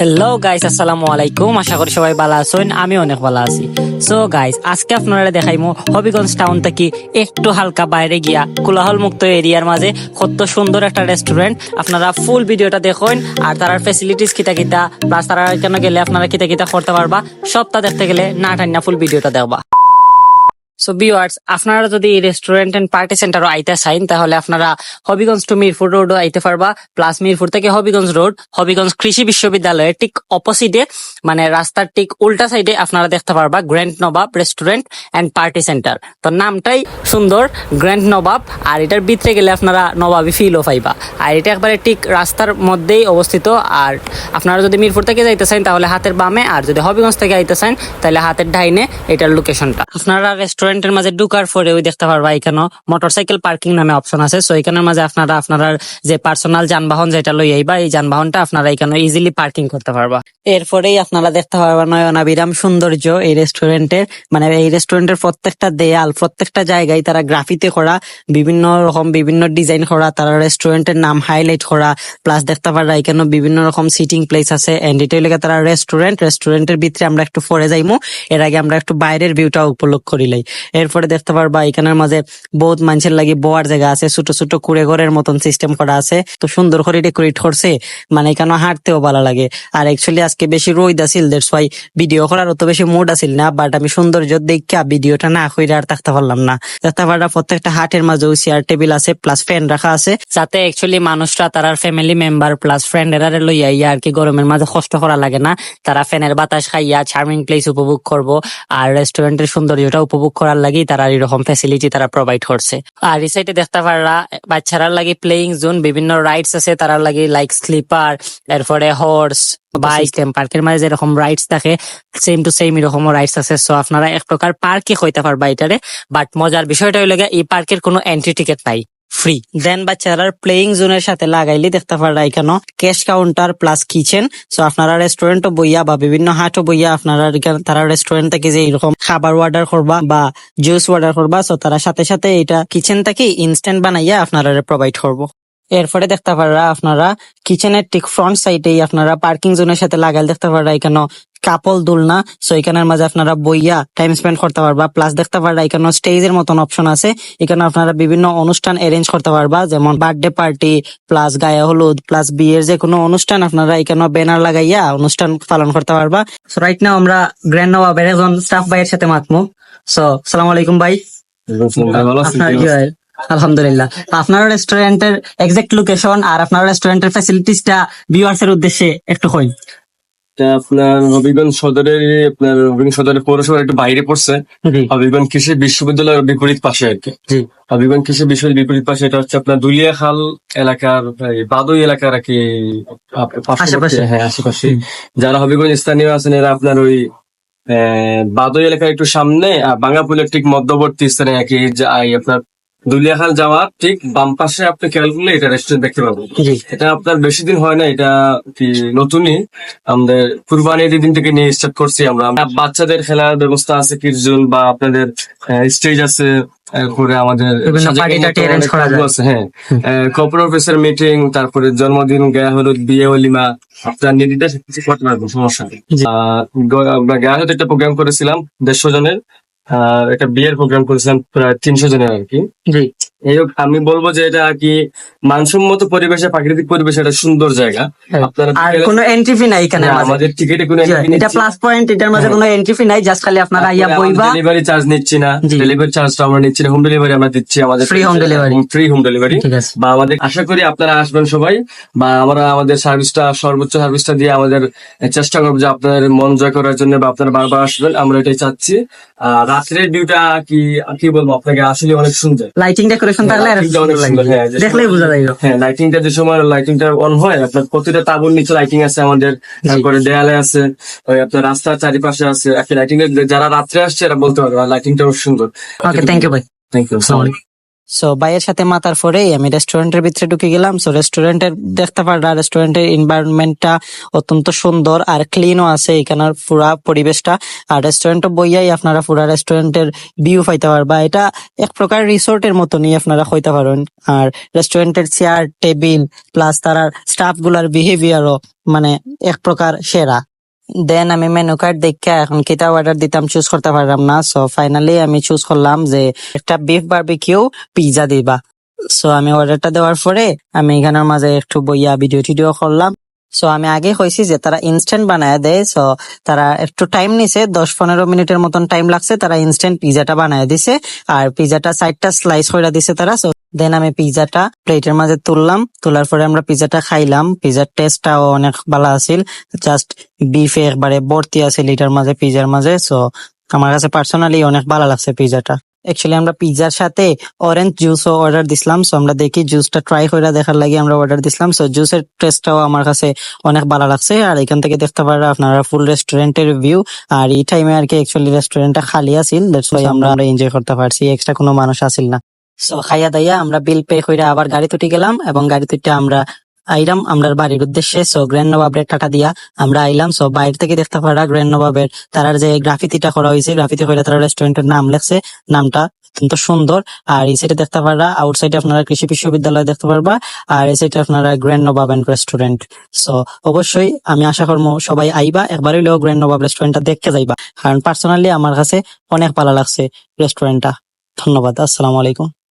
Hello guys আসসালামু আলাইকুম। আশা করি সবাই ভালো আছেন আমি অনেক ভালো আছি। সো গাইস আজকে আপনারা দেখাইমু হবিগঞ্জ টাউন থেকে একটু হালকা বাইরে গিয়া কোলাহল মুক্ত এরিয়ার মাঝে কত সুন্দর একটা রেস্টুরেন্ট আপনারা ফুল ভিডিওটা দেখুন, আর তার ফেসিলিটিস কিতা কিতা প্লাস তারা কেন গেলে আপনারা কিতা কিতা করতে পারবা সবটা দেখতে গেলে না টান্না ফুল ভিডিওটা দেখবা। সো ভিউয়ার্স আপনারা যদি রেস্টুরেন্ট এন্ড পার্টি সেন্টারও আইতে চাইন তাহলে আপনারা হবিগঞ্জ টু মিরপুর রোডও আইতে পারবা প্লাস মিরপুর থেকে হবিগঞ্জ রোড হবিগঞ্জ কৃষি বিশ্ববিদ্যালয়ের ঠিক অপোজিটে মানে রাস্তার ঠিক উল্টা সাইডে আপনারা দেখতে পারবা grand Nawab restaurant and party centre তো নামটাই সুন্দর গ্র্যান্ড নবাব আর এটার ভিতরে গেলে আপনারা নবাবি ফিলও পাইবা। আর এটা একবারে ঠিক রাস্তার মধ্যেই অবস্থিত, আর আপনারা যদি মিরপুর থেকে যাইতে চান, তাহলে হাতের বামে, আর যদি হবিগঞ্জ থেকে আইতে চান, তাহলে হাতের ডাইনে এটার লোকেশনটা আপনারা রেস্টুরেন্টের মাঝে ঢুকার পরে ওই দেখতে পারবা এখানে মোটরসাইকেল পার্কিং নামে অপশন আছে। সো এখানের মাঝে আপনারা আপনার যে পার্সোনাল যানবাহন যেটা লই আইবা, এই যানবাহনটা আপনারা এখানে ইজিলি পার্কিং করতে পারবা। এরপরেই আপনারা দেখতে পারবা নয়নাবিরাম সৌন্দর্য এই রেস্টুরেন্টের মানে এই রেস্টুরেন্টের প্রত্যেকটা দেয়াল, প্রত্যেকটা জায়গায় তারা গ্রাফিতে করা, বিভিন্ন রকম বিভিন্ন ডিজাইন করা, তারা রেস্টুরেন্টের নাম হাইলাইট করা। প্লাস দেখতে পারবা এখানে বিভিন্ন রকম সিটিং প্লেস আছে। এন্ড এটা লেগে তারা রেস্টুরেন্ট রেস্টুরেন্টের ভিতরে আমরা একটু পরে যাইমু। এর আগে আমরা একটু বাইরের ভিউটা উপলোগ করিলাই। এরপরে দেখতে পারবা, এখানের মাঝে বহুত মানুষের লাগি বোয়ার জায়গা আছে, ছোট ছোট কুড়ে ঘরের মতন সিস্টেম করা আছে। তো সুন্দর করে ডেকোরেট করছে মানে এখানে হাঁটতেও ভালো লাগে। আর অ্যাকচুয়ালি আজকে বেশি রোদ আছিল দ্যাটস ওয়াই ভিডিও করার অত বেশি মুড আছিল না বাট আমি সৌন্দর্য দেখা ভিডিওটা না কইরা আর থাকতে পারলাম না। দেখতে পারবা, প্রত্যেকটা হাটের মাঝেও চেয়ার টেবিল আছে প্লাস ফ্যান রাখা আছে, যাতে অ্যাকচুয়ালি মানুষরা তার ফ্যামিলি মেম্বার প্লাস ফ্রেন্ড এরা লইয়া ইয়া আর কি গরমের মাঝে কষ্ট করা লাগে না। তারা ফ্যানের বাতাস খাইয়া চার্মিং প্লেস উপভোগ করব, আর রেস্টুরেন্টের সৌন্দর্যটা উপভোগ করার লাগি তারা এরকম ফ্যাসিলিটি তারা প্রোভাইড করছে। আর এই সাইডে দেখতে পাররা বাচ্চারা লাগি প্লেয়িং জোন বিভিন্ন রাইডস আছে তারা লাগি লাইক স্লিপার এরপরে হর্স বাইক পার্কের মাঝে যেরকম রাইডস থাকে সেম টু সেম এরকম রাইডস আছে। সো আপনারা এক প্রকার পার্কে হইতে পারবা এটারে বাট মজার বিষয়টা হইলে এই পার্কের কোনো এন্ট্রি টিকেট নাই। ফ্রি দেন বাচ্চারা প্লেইং জোনের সাথে লাগাইলে দেখতে পারা এখানে cash counter plus kitchen so আপনারা রেস্টুরেন্টও বইয়া বা বিভিন্ন হাটও বইয়া আপনারা তারা রেস্টুরেন্ট থেকে যে এরকম খাবার অর্ডার করবা বা জুস অর্ডার করবা সো তারা সাথে সাথে এটা কিচেন থেকে ইনস্ট্যান্ট বানাইয়া আপনারা প্রোভাইড করব। এরপরে দেখতে পাররা আপনারা কিচেনের ঠিক ফ্রন্ট সাইডেই আপনারা পার্কিং জোনের সাথে লাগাইলে দেখতে পাররা এখানে কাপল দুলনা সো এখানের মাঝে আপনারা বইয়া টাইম স্পেন্ড করতে পারবা প্লাস দেখতে পারবা এখানে স্টেজের মতন অপশন আছে। এখানে আপনারা বিভিন্ন অনুষ্ঠান অ্যারেঞ্জ করতে পারবা যেমন বার্থডে পার্টি প্লাস গায়ে হলুদ প্লাস বিয়ের যে কোনো অনুষ্ঠান আপনারা এখানে ব্যানার লাগাইয়া অনুষ্ঠান পালন করতে পারবা। সো রাইট নাও আমরা গ্র্যান্ড নবাবের একজন স্টাফ ভাইয়ের সাথে মাতমু। সো সালাম আলাইকুম ভাই। আপনার কি হয়? আলহামদুলিল্লাহ। আপনার রেস্টুরেন্টের এক্সাক্ট লোকেশন আর আপনার রেস্টুরেন্টের ফ্যাসিলিটিসটা ভিউয়ার্স এর উদ্দেশ্যে একটু এটা আপনার হবিগঞ্জ সদরের আপনার হবিগঞ্জ সদরের পৌরসভার একটু বাইরে পড়ছে। হবিগঞ্জ কৃষি বিশ্ববিদ্যালয়ের বিপরীত পাশে আর কি। হবিগঞ্জ কৃষি বিশ্ববিদ্যালয়ের বিপরীত পাশে এটা হচ্ছে আপনার দুলিয়াখাল এলাকার বাদই এলাকার আর কি আশেপাশে। হ্যাঁ আশেপাশে। যারা হবিগঞ্জ স্থানীয় আছেন এরা আপনার ওই আহ, বাদই এলাকার একটু সামনে আর বাঙ্গাপুলের ঠিক মধ্যবর্তী স্থানে আর কি আপনার দুলিয়াখাল যাওয়ার ঠিক বাম পাশে আপনি খেয়াল করলে এটা রেস্টুরেন্ট দেখতে পাবেন এটা আপনার বেশি দিন হয় না এটা নতুনই। আমাদের কুরবানির দিন থেকে নিয়ে স্টার্ট করছি আমরা। বাচ্চাদের খেলার ব্যবস্থা আছে কিরজুন বা আপনাদের স্টেজ আছে এরপরে আমাদের। আছে হ্যাঁ। অফিসের মিটিং তারপরে জন্মদিন গায়ে হলুদ বিয়ে হলিমা আপনার নির্দিষ্ট কিছু করতে পারবেন সমস্যা আমরা গায়ে হলুদ একটা প্রোগ্রাম করেছিলাম দেড়শো জনের। একটা বিয়ের প্রোগ্রাম করেছিলাম প্রায় তিনশো জনের আর কি। হোক, আমি বলব যে এটা কি মানসম্মত পরিবেশে প্রাকৃতিক পরিবেশে এটা সুন্দর জায়গা। আপনারা আর কোনো এন্ট্রি ফি নাই এখানে আমাদের। টিকিটে কোনো এটা প্লাস পয়েন্ট এটার মাঝে কোনো এন্ট্রি ফি নাই জাস্ট খালি আপনারা আইয়া বইবা। ডেলিভারি চার্জ নিচ্ছি না। ডেলিভারি চার্জটা আমরা নিচ্ছি না হোম ডেলিভারি আমরা দিচ্ছি আমাদের Free home delivery। Free home delivery বা আমাদের আশা করি আপনারা আসবেন সবাই। বা আমরা আমাদের সার্ভিসটা সর্বোচ্চ সার্ভিসটা দিয়ে আমাদের চেষ্টা করব যে আপনাদের মন জয় করার জন্য বা আপনারা বারবার আসবেন আমরা এটাই চাচ্ছি। আর রাত্রের ভিউটা কি কি বলব আপনাকে? আসলে অনেক সুন্দর। লাইটিং ডেকোরেশন থাকলে। হ্যাঁ, দেখলেই বোঝা হ্যাঁ লাইটিংটা যে সময় লাইটিংটা অন হয় আপনার প্রতিটা তাবুর নিচে লাইটিং আছে আমাদের তারপরে দেয়ালে আছে ওই আপনার রাস্তার চারিপাশে আছে একটা লাইটিং যারা রাত্রে আসছে এরা বলতে পারবে লাইটিংটা সুন্দর। ওকে থ্যাংক ইউ ভাই থ্যাংক ইউ সো বাইয়ের সাথে মাতার পরেই আমি রেস্টুরেন্টের ভিতরে ঢুকে গেলাম। সো রেস্টুরেন্টের দেখতে পারলা রেস্টুরেন্টের এনভায়রনমেন্টটা অত্যন্ত সুন্দর আর ক্লিনও আছে এখানের পুরা পরিবেশটা। আর রেস্টুরেন্টে বইয়াই আপনারা পুরা রেস্টুরেন্টের ভিউ পাইতে পারবা। এটা এক প্রকার রিসোর্টের মতনই আপনারা হইতে পারেন। আর রেস্টুরেন্টের চেয়ার টেবিল প্লাস তার স্টাফগুলার বিহেভিয়ারও মানে এক প্রকার সেরা। দেন আমি মেনু কার্ড দেখে এখন কিতা অর্ডার দিতাম চুজ করতে পারলাম না। সো ফাইনালি আমি চুজ করলাম যে একটা বিফ বারবিকিউ পিজা দিবা। সো আমি অর্ডারটা দেওয়ার পরে আমি এখানের মাঝে একটু বইয়া ভিডিও টিডিও করলাম। সো আমি আগে হয়েছি যে তারা ইনস্ট্যান্ট বানায় দেয়। সো তারা একটু টাইম নিছে, দশ পনেরো মিনিটের মতন টাইম লাগছে, তারা ইনস্ট্যান্ট পিজাটা বানায় দিছে। আর পিজাটা সাইডটা স্লাইস করে দিছে তারা। সো দেন আমি পিজাটা প্লেটের মাঝে তুললাম। তোলার পরে আমরা পিজাটা খাইলাম। পিজার টেস্টটাও অনেক ভালো আছিল। জাস্ট বিফ একবারে ভর্তি আছে লিটার মাঝে পিজার মাঝে। সো আমার কাছে পার্সোনালি অনেক ভালো লাগছে পিজাটা অ্যাকচুয়ালি আমরা পিজার সাথে অরেঞ্জ জুসও অর্ডার দিছিলাম। সো আমরা দেখি জুসটা ট্রাই করে দেখার লাগে আমরা অর্ডার দিছিলাম। সো জুসের টেস্টটাও আমার কাছে অনেক ভালো লাগছে। আর এখান থেকে দেখতে পারা আপনারা ফুল রেস্টুরেন্টের ভিউ আর এই টাইমে আর কি অ্যাকচুয়ালি রেস্টুরেন্টটা খালি আছিল। দ্যাটস ওয়াই আমরা এনজয় করতে পারছি। এক্সট্রা কোনো মানুষ আসিল না। সো খাইয়া দাইয়া আমরা বিল পে করে আবার গাড়ি তুটি গেলাম এবং গাড়ি তুটি আমরা আইলাম আমরা বাড়ির উদ্দেশ্যে সো গ্র্যান্ড নবাবের টাটা দিয়া আমরা আইলাম। সো বাইরে থেকে দেখতে পারা গ্র্যান্ড নবাবের তারার যে গ্রাফিতিটা করা হয়েছে গ্রাফিতি করে তারা রেস্টুরেন্টের নাম লেখছে। নামটা অত্যন্ত সুন্দর। আর এই সাইডে দেখতে পারবা আউটসাইডে আপনারা কৃষি বিশ্ববিদ্যালয় দেখতে পারবা, আর এই সাইডে আপনারা grand Nawab and restaurant so অবশ্যই আমি আশা করব সবাই আইবা, একবার হইলেও গ্র্যান্ড নবাব রেস্টুরেন্টটা দেখতে যাইবা। কারণ পার্সোনালি আমার কাছে অনেক ভালো লাগছে রেস্টুরেন্টটা ধন্যবাদ, আসসালামু আলাইকুম।